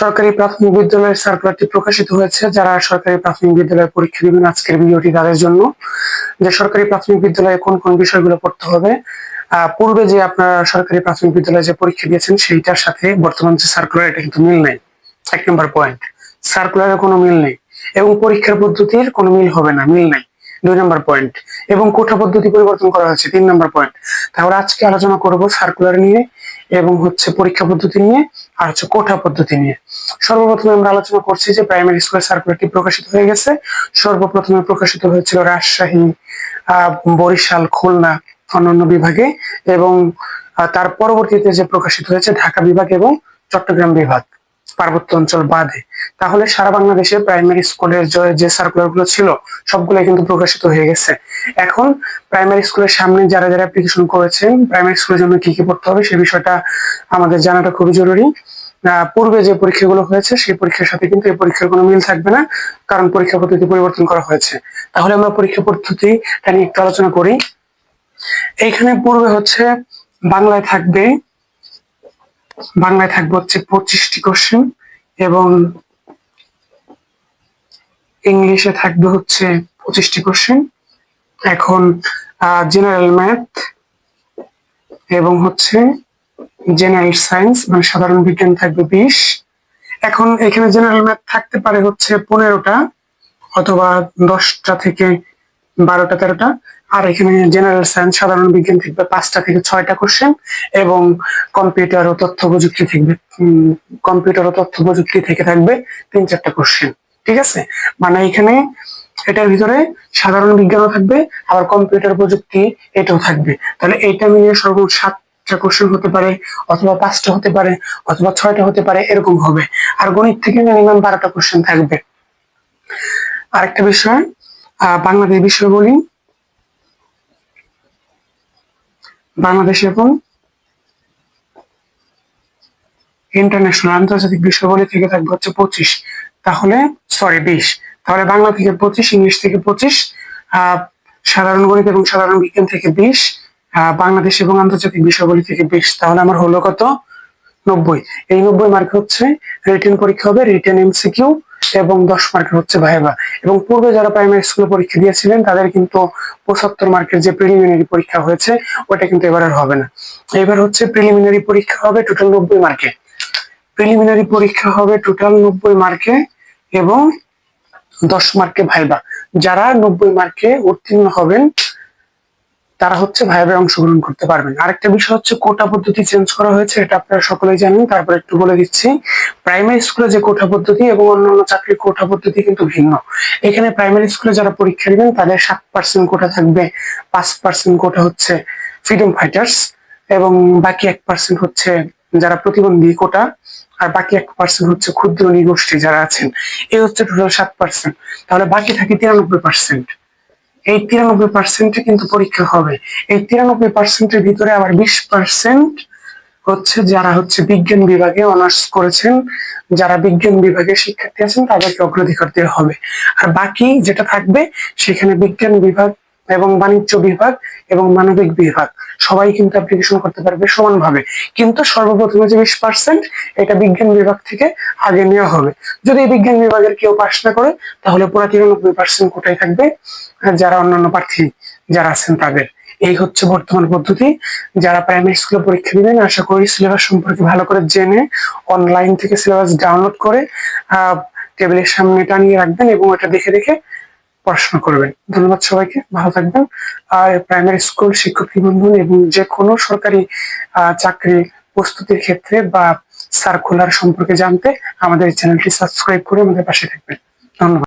সরকারি প্রাথমিক বিদ্যালয়ের সার্কুলারটি প্রকাশিত হয়েছে, যারা সরকারি প্রাথমিক বিদ্যালয়ের পরীক্ষা দিবেন আজকের ভিডিওটি তাদের জন্য। যে সরকারি প্রাথমিক বিদ্যালয়ে কোন কোন বিষয়গুলো পড়তে হবে পূর্বে যে আপনারা সরকারি প্রাথমিক বিদ্যালয়ে যে পরীক্ষা দিয়েছেন, সেইটার সাথে বর্তমান যে সার্কুলার এটা কিন্তু মিল নেই। এক নম্বর পয়েন্ট সার্কুলারের কোনো মিল নেই এবং পরীক্ষার পদ্ধতির কোনো মিল হবে না, মিল নাই। দুই নম্বর পয়েন্ট এবং কোঠা পদ্ধতি পরিবর্তন করা হয়েছে, তিন নম্বর পয়েন্ট তাহলে আজকে আলোচনা করব সার্কুলার নিয়ে এবং হচ্ছে পরীক্ষা পদ্ধতি নিয়ে আর হচ্ছে কোঠা পদ্ধতি নিয়ে। সর্বপ্রথমে আমরা আলোচনা করছি যে প্রাইমারি স্কুলের সার্কুলারটি প্রকাশিত হয়ে গেছে। সর্বপ্রথমে প্রকাশিত হয়েছিল রাজশাহী বরিশাল, খুলনা অন্যান্য বিভাগে এবং তার পরবর্তীতে যে প্রকাশিত হয়েছে ঢাকা বিভাগ এবং চট্টগ্রাম বিভাগ। পার্বত্য অঞ্চল বাদে। তাহলে সারা বাংলাদেশে প্রাইমারি স্কুলের যে- সার্কুলারগুলো ছিল সবগুলো কিন্তু প্রকাশিত হয়ে গেছে। এখন প্রাইমারি স্কুলের সামনে যারা যারা অ্যাপ্লিকেশন করেছেন প্রাইমারি স্কুলের জন্য কি কি পড়তে হবে সেই বিষয়টা আমাদের জানাটা খুবই জরুরি। পূর্বে যে পরীক্ষাগুলো হয়েছে, সেই পরীক্ষার সাথে কিন্তু এই পরীক্ষার কোনো মিল থাকবে না, কারণ পরীক্ষা পদ্ধতি পরিবর্তন করা হয়েছে। তাহলে আমরা পরীক্ষা পদ্ধতিটা নিয়ে একটু আলোচনা করি। এইখানে পূর্বে হচ্ছে বাংলায় থাকবে বাংলায় থাকবে হচ্ছে পঁচিশটি কোশ্চেন এবং ইংলিশে থাকবে হচ্ছে পঁচিশটি কোশ্চেন এখন জেনারেল ম্যাথ এবং হচ্ছে জেনারেল সায়েন্স মানে সাধারণ বিজ্ঞান থাকবে বিশ। এখন এখানে জেনারেল ম্যাথ থাকতে পারে হচ্ছে পনেরোটা অথবা দশটা থেকে বারোটা, তেরোটা। আর এখানে জেনারেল সায়েন্স সাধারণ বিজ্ঞান থাকবে পাঁচটা থেকে ছয়টা কোশ্চেন এবং কম্পিউটার ও তথ্য প্রযুক্তি থাকবে কম্পিউটার ও তথ্য প্রযুক্তি থেকে থাকবে তিন, চারটা কোশ্চেন ঠিক আছে? মানে এখানে এটার ভিতরে সাধারণ বিজ্ঞানও থাকবে, আবার কম্পিউটার প্রযুক্তি এটাও থাকবে। তাহলে এইটা মিলিয়ে সর্বমোট সাতটা কোশ্চেন হতে পারে, অথবা পাঁচটা হতে পারে, অথবা ছয়টা হতে পারে, এরকম হবে। আর গণিত থেকে মিনিমাম বারোটা কোশ্চেন থাকবে। আরেকটা বিষয় বাংলাদেশ বিষয় বলি। বাংলাদেশ এবং ইন্টারন্যাশনাল আন্তর্জাতিক বিষয়াবলী থেকে থাকবে হচ্ছে পঁচিশ। তাহলে সরি বিশ। তাহলে বাংলা থেকে পঁচিশ, ইংলিশ থেকে পঁচিশ সাধারণ গণিত এবং সাধারণ বিজ্ঞান থেকে বিশ বাংলাদেশ এবং আন্তর্জাতিক বিষয়াবলী থেকে বিশ। তাহলে আমার হলো কত? নব্বই। এই নব্বই মার্কে হচ্ছে রিটেন পরীক্ষা হবে রিটেন এমসিকিউ এবং দশ মার্কের হচ্ছে ভাইবা এবং পূর্বে যারা প্রাইমারি স্কুলে পরীক্ষা দিয়েছিলেন, তাদের কিন্তু পঁচাত্তর মার্কের যে প্রিলিমিনারি পরীক্ষা হয়েছে, ওটা কিন্তু এবার আর হবে না। এবার হচ্ছে প্রিলিমিনারি পরীক্ষা হবে টোটাল নব্বই মার্কে প্রিলিমিনারি পরীক্ষা হবে টোটাল নব্বই মার্কে এবং দশ মার্কে ভাইবা যারা নব্বই মার্কে উত্তীর্ণ হবেন তারা হচ্ছে ভাইভায় অংশগ্রহণ করতে পারবেন আরেকটা বিষয় হচ্ছে কোটা পদ্ধতি চেঞ্জ করা হয়েছে এটা আপনারা সকলেই জানেন। তারপর একটু বলে দিচ্ছি প্রাইমারি স্কুলে যে কোটা পদ্ধতি এবং অন্যান্য চাকরির কোটা পদ্ধতি কিন্তু ভিন্ন। এখানে প্রাইমারি স্কুলে যারা পরীক্ষা দিবেন, তাদের সাত পার্সেন্ট কোটা থাকবে, পাঁচ পার্সেন্ট কোটা হচ্ছে ফ্রিডম ফাইটার্স এবং বাকি এক পার্সেন্ট হচ্ছে যারা প্রতিবন্ধী কোটা, আর বাকি এক পার্সেন্ট হচ্ছে ক্ষুদ্র নিগোষ্ঠী যারা আছেন। এই হচ্ছে টোটাল সাত পার্সেন্ট তাহলে বাকি থাকে তিরানব্বই পার্সেন্ট এই তিরানব্বই পার্সেন্টে কিন্তু পরীক্ষা হবে। এই তিরানব্বই পার্সেন্টের ভিতরে আবার বিশ পার্সেন্ট হচ্ছে যারা হচ্ছে বিজ্ঞান বিভাগে অনার্স করেছেন, যারা বিজ্ঞান বিভাগে শিক্ষার্থী আছেন, তাদেরকে অগ্রাধিকার দেওয়া হবে। আর বাকি যেটা থাকবে, সেখানে বিজ্ঞান বিভাগ এবং বাণিজ্য বিভাগ এবং মানবিক বিভাগ। সবাই কিন্তু অ্যাপ্লিকেশন করতে পারবে সমানভাবে। কিন্তু সর্বপ্রথমে যে বিশ পার্সেন্ট এটা বিজ্ঞান বিভাগ থেকে আগে নেওয়া হবে। যদি বিজ্ঞান বিভাগের কেউ পাশ না করে, তাহলে পুরো তিরানব্বই পার্সেন্ট কোটাই থাকবে যারা অন্যান্য প্রার্থী যারা আছেন তাদের। এই হচ্ছে বর্তমান পদ্ধতি। যারা প্রাইমারি স্কুলে পরীক্ষা দিবেন, আশা করি সিলেবাস সম্পর্কে ভালো করে জেনে অনলাইন থেকে সিলেবাস ডাউনলোড করে টেবিলের সামনে টানিয়ে রাখবেন এবং এটা দেখে দেখে পড়াশোনা করবেন। ধন্যবাদ সবাইকে, ভালো থাকবেন। আর প্রাইমারি স্কুল শিক্ষক নিবন্ধন এবং যে কোনো সরকারি চাকরি প্রস্তুতির ক্ষেত্রে বা সার্কুলার সম্পর্কে জানতে আমাদের চ্যানেলটি সাবস্ক্রাইব করে আমাদের পাশে থাকবেন। ধন্যবাদ।